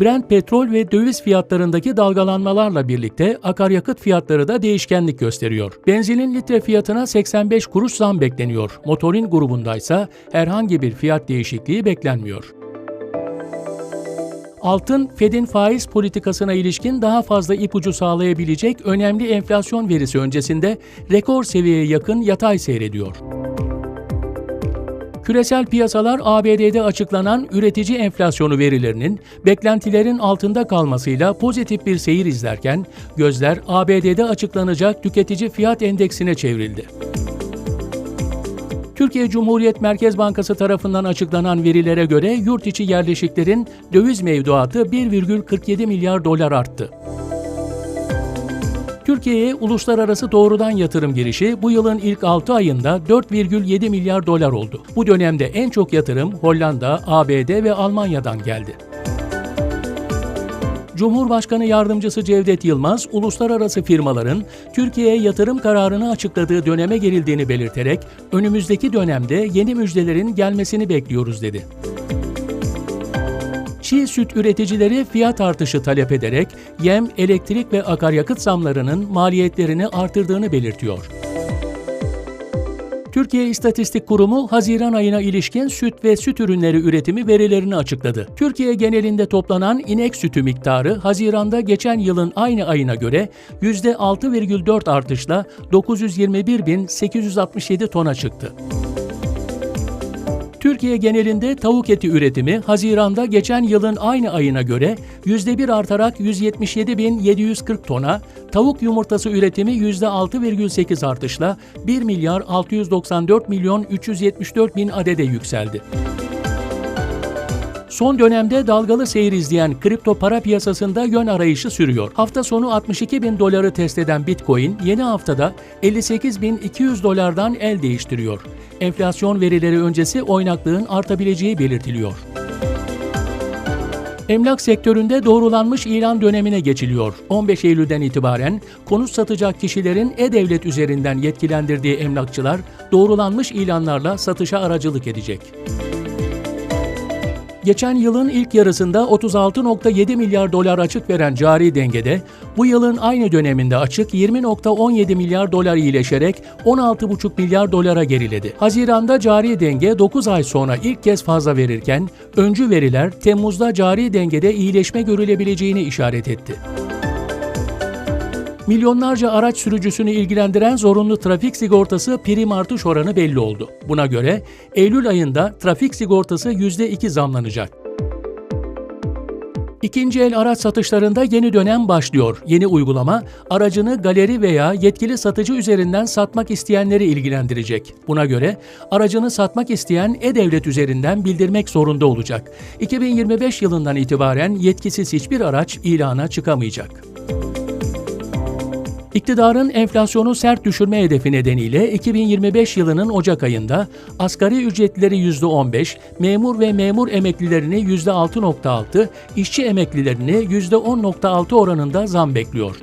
Brent petrol ve döviz fiyatlarındaki dalgalanmalarla birlikte akaryakıt fiyatları da değişkenlik gösteriyor. Benzinin litre fiyatına 85 kuruş zam bekleniyor. Motorin grubundaysa herhangi bir fiyat değişikliği beklenmiyor. Altın, Fed'in faiz politikasına ilişkin daha fazla ipucu sağlayabilecek önemli enflasyon verisi öncesinde rekor seviyeye yakın yatay seyrediyor. Küresel piyasalar ABD'de açıklanan üretici enflasyonu verilerinin beklentilerin altında kalmasıyla pozitif bir seyir izlerken gözler ABD'de açıklanacak tüketici fiyat endeksine çevrildi. Türkiye Cumhuriyet Merkez Bankası tarafından açıklanan verilere göre yurt içi yerleşiklerin döviz mevduatı 1,47 milyar dolar arttı. Türkiye'ye uluslararası doğrudan yatırım girişi bu yılın ilk 6 ayında 4,7 milyar dolar oldu. Bu dönemde en çok yatırım Hollanda, ABD ve Almanya'dan geldi. Cumhurbaşkanı Yardımcısı Cevdet Yılmaz, uluslararası firmaların Türkiye'ye yatırım kararını açıkladığı döneme girildiğini belirterek, önümüzdeki dönemde yeni müjdelerin gelmesini bekliyoruz dedi. Çiğ süt üreticileri fiyat artışı talep ederek yem, elektrik ve akaryakıt zamlarının maliyetlerini artırdığını belirtiyor. Türkiye İstatistik Kurumu Haziran ayına ilişkin süt ve süt ürünleri üretimi verilerini açıkladı. Türkiye genelinde toplanan inek sütü miktarı Haziran'da geçen yılın aynı ayına göre %6,4 artışla 921.867 tona çıktı. Türkiye genelinde tavuk eti üretimi Haziran'da geçen yılın aynı ayına göre %1 artarak 177.740 tona, tavuk yumurtası üretimi %6,8 artışla 1 milyar 694 milyon 374 bin adede yükseldi. Son dönemde dalgalı seyir izleyen kripto para piyasasında yön arayışı sürüyor. Hafta sonu 62 bin doları test eden Bitcoin yeni haftada 58 bin 200 dolardan el değiştiriyor. Enflasyon verileri öncesi oynaklığın artabileceği belirtiliyor. Emlak sektöründe doğrulanmış ilan dönemine geçiliyor. 15 Eylül'den itibaren konut satacak kişilerin e-devlet üzerinden yetkilendirdiği emlakçılar doğrulanmış ilanlarla satışa aracılık edecek. Geçen yılın ilk yarısında 36.7 milyar dolar açık veren cari dengede, bu yılın aynı döneminde açık 20.17 milyar dolar iyileşerek 16.5 milyar dolara geriledi. Haziranda cari denge 9 ay sonra ilk kez fazla verirken, öncü veriler Temmuz'da cari dengede iyileşme görülebileceğini işaret etti. Milyonlarca araç sürücüsünü ilgilendiren zorunlu trafik sigortası prim artış oranı belli oldu. Buna göre Eylül ayında trafik sigortası %2 zamlanacak. İkinci el araç satışlarında yeni dönem başlıyor. Yeni uygulama aracını galeri veya yetkili satıcı üzerinden satmak isteyenleri ilgilendirecek. Buna göre aracını satmak isteyen e-devlet üzerinden bildirmek zorunda olacak. 2025 yılından itibaren yetkisiz hiçbir araç ilana çıkamayacak. İktidarın enflasyonu sert düşürme hedefi nedeniyle 2025 yılının Ocak ayında asgari ücretlileri %15, memur ve memur emeklilerini %6.6, işçi emeklilerini %10.6 oranında zam bekliyor.